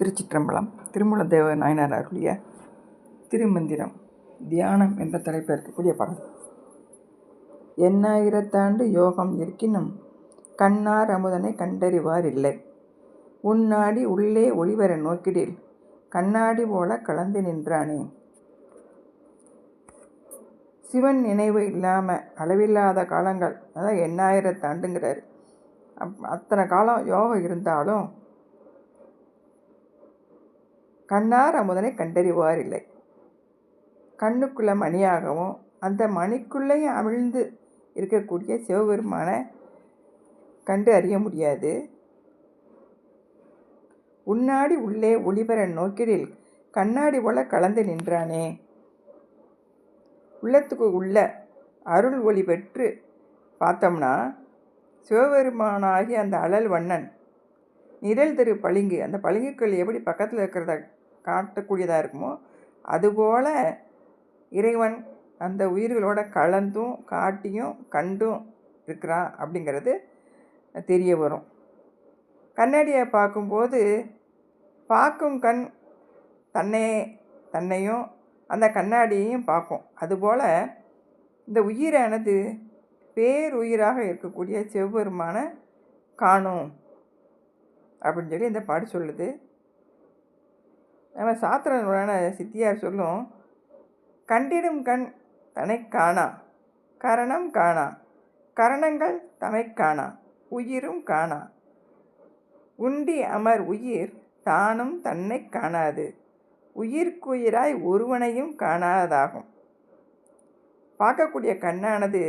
திருச்சிற்றம்பலம் திருமூலதேவ நாயனார் அருளிய திருமந்திரம் தியானம் என்ற தலைப்பில் இருக்கக்கூடிய பாடல். எண்ணாயிரத்தாண்டு யோகம் இருக்கினும் கண்ணார் அமுதனை கண்டறிவார் இல்லை. உன்னாடி உள்ளே ஒளிவர நோக்கிடில் கண்ணாடி போல கலந்து நின்றானே. சிவன் நினைவு இல்லாமல் அளவில்லாத காலங்கள் அதான் எண்ணாயிரத்தாண்டுங்கிறார் அப் அத்தனை காலம் யோகம் இருந்தாலும் கண்ணார் அமுதனை கண்டறிவார் இல்லை கண்ணுக்குள்ள மணியாகவும் அந்த மணிக்குள்ளேயும் அமிழ்ந்து இருக்கக்கூடிய சிவபெருமானை கண்டு அறிய முடியாது. உன்னாடி உள்ளே ஒளிபெற நோக்கிடில் கண்ணாடி போல கலந்து நின்றானே. உள்ளத்துக்கு உள்ள அருள் ஒளி பெற்று பார்த்தோம்னா சிவபெருமானாகி அந்த அழல் வண்ணன் நிழல் தெரு பளிங்கு அந்த பளிங்குக்கள் எப்படி பக்கத்தில் இருக்கிறத காட்டக்கூடியதாக இருக்குமோ அதுபோல் இறைவன் அந்த உயிர்களோட கலந்தும் காட்டியும் கண்டும் இருக்கிறான் அப்படிங்கிறது தெரிய வரும். கண்ணாடியை பார்க்கும்போது பார்க்கும் கண் தன்னை தன்னையும் அந்த கண்ணாடியையும் பார்க்கும். அதுபோல் இந்த உயிரானது பேருயிராக இருக்கக்கூடிய செவ்வெருமான காணும் அப்படின்னு சொல்லி இந்த பாடு சொல்லுது. நம்ம சாத்திரனுடான சித்தியார் சொல்லும் கண்டிடும் கண் தனை காணா கரணம் காணா கரணங்கள் தமை காணா உயிரும் காணா. உண்டி அமர் உயிர் தானும் தன்னை காணாது உயிர்க்குயிராய் ஒருவனையும் காணாததாகும் பார்க்கக்கூடிய கண்ணானது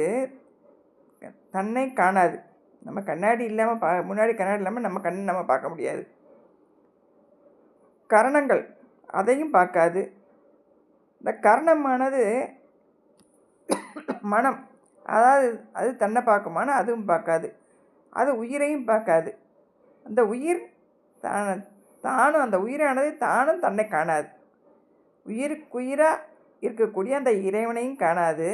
தன்னை காணாது. நம்ம கண்ணாடி இல்லாமல் பா முன்னாடி கண்ணாடி இல்லாமல் நம்ம கண் நம்ம பார்க்க முடியாது. கரணங்கள் அதையும் பார்க்காது. இந்த கரணமானது மனம். அதாவது அது தன்னை பார்க்குமானா அதுவும் பார்க்காது. அது உயிரையும் பார்க்காது. அந்த உயிர் தான தானும் அந்த உயிரானது தானும் தன்னை காணாது. உயிருக்குயிராக இருக்கக்கூடிய அந்த இறைவனையும் காணாது.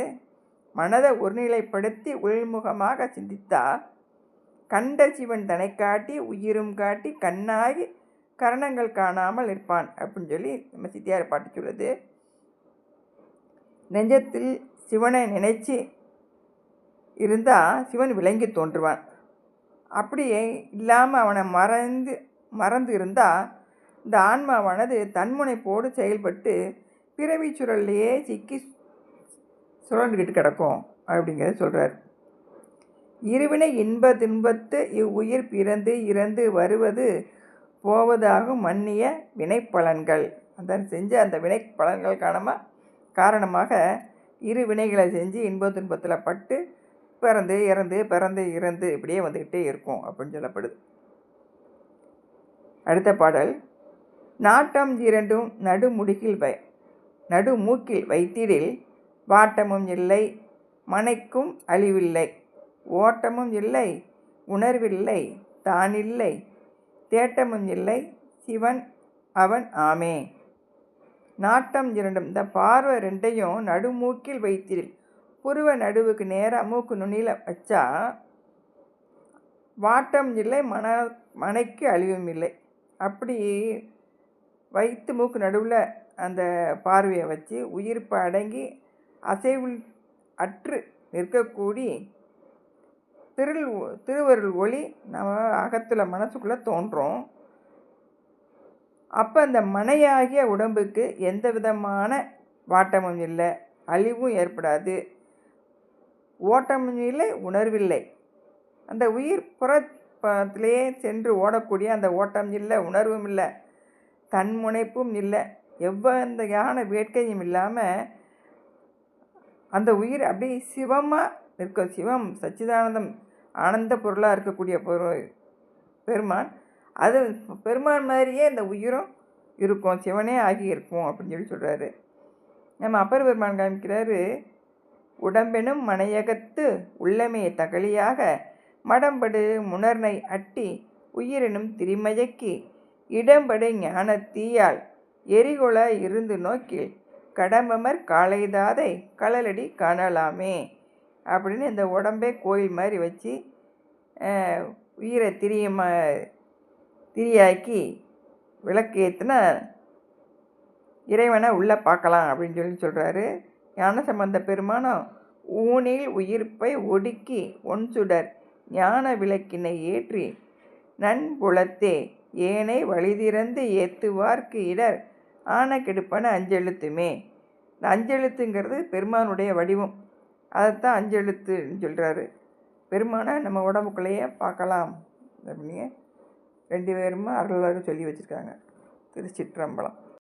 மனதை ஒருநிலைப்படுத்தி உள்முகமாக சிந்தித்தா கண்ட சிவன் தன்னை காட்டி உயிரும் காட்டி கண்ணாகி கரணங்கள் காணாமல் இருப்பான் அப்படின்னு சொல்லி நம்ம சித்தியார் பாட்டு சொல்லுது. நெஞ்சத்தில் சிவனை நினைச்சு இருந்தால் சிவன் விளங்கி தோன்றுவான். அப்படியே இல்லாமல் அவனை மறந்து மறந்து இருந்தால் இந்த ஆன்மாவானது தன்முனைப்போடு செயல்பட்டு பிறவி சுழல்லையே சிக்கி சுழண்டுக்கிட்டு கிடக்கும் அப்படிங்கிறத சொல்கிறார் இருவினை இன்ப துன்பத்து இவ்வுயிர் பிறந்து இறந்து வருவது போவதாகும் மன்னிய வினைப்பலன்கள். அந்த செஞ்ச அந்த வினை பலன்கள் காரணமாக காரணமாக இரு வினைகளை செஞ்சு இன்ப துன்பத்தில் பட்டு பிறந்து இறந்து பிறந்து இறந்து இப்படியே வந்துக்கிட்டே இருக்கும் அப்படின்னு சொல்லப்படுது. அடுத்த பாடல். நாட்டம் இரண்டும் நடுமுடுகில் வை நடுமூக்கில் வைத்திடில் வாட்டமும் இல்லை மனைக்கும் அழிவில்லை ஓட்டமும் இல்லை உணர்வில்லை தானில்லை தேட்டமும் இல்லை. சிவன் அவன் ஆமே. நாட்டம் இரண்டும். இந்த பார்வை ரெண்டையும் நடுமூக்கில் வைத்திரு. புருவ நடுவுக்கு நேராக மூக்கு நுனியில் வச்சா வாட்டம் இல்லை மன மனைக்கு அழிவும் இல்லை. அப்படி வைத்து மூக்கு நடுவில் அந்த பார்வையை வச்சு உயிர்ப்பு அடங்கி அசைவு அற்று நிற்கக்கூடி திருள் திருவருள் ஒளி நம்ம அகத்தில் மனசுக்குள்ளே தோன்றும். அப்போ அந்த மனையாகிய உடம்புக்கு எந்த விதமான வாட்டமும் இல்லை அழிவும் ஏற்படாது. ஓட்டமும் இல்லை உணர்வில்லை. அந்த உயிர் புறத்திலேயே சென்று ஓடக்கூடிய அந்த ஓட்டம் இல்லை உணர்வும் இல்லை தன்முனைப்பும் இல்லை எவ்வந்தையான வேட்கையும் இல்லாமல் அந்த உயிர் அப்படியே சிவமாக நிற்கும். சிவம் சச்சிதானந்தம் ஆனந்த பொருளாக இருக்கக்கூடிய பொருள் பெருமான். அது பெருமான் மாதிரியே இந்த உயிரும் இருக்கும். சிவனே ஆகி இருக்கும் அப்படின்னு சொல்லி சொல்கிறாரு நம்ம அப்பர் பெருமான் காமிக்கிறாரு உடம்பெனும் மனையகத்து உள்ளமே தகலியாக மடம்படு முனர்னை அட்டி உயிரினும் திரிமயக்கி இடம்படு ஞான தீயால் எரிகொள இருந்து நோக்கில் கடம்பமர் காளைதாதை களலடி காணலாமே. அப்படின்னு இந்த உடம்பே கோயில் மாதிரி வச்சு உயிரை திரியமா திரியாக்கி விளக்கு ஏற்றுனா இறைவனை உள்ளே பார்க்கலாம் அப்படின்னு சொல்லி சொல்கிறாரு ஞான சம்பந்த பெருமானம் ஊனில் உயிர்ப்பை ஒடுக்கி ஒன் சுடர் ஞான விளக்கினை ஏற்றி நன்புலத்தே ஏனை வழிதிறந்து ஏத்துவார்க்கு இடர் ஆன கெடுப்பன அஞ்செழுத்துமே. இந்த அஞ்செழுத்துங்கிறது பெருமானுடைய வடிவம். அதைத்தான் அஞ்செழுத்துன்னு சொல்கிறாரு பெருமானை நம்ம உடம்புக்குள்ளேயே பார்க்கலாம். அப்படின்னு ரெண்டு பேருமே அருளாக சொல்லி வச்சுருக்காங்க. திருச்சிற்றம்பலம்.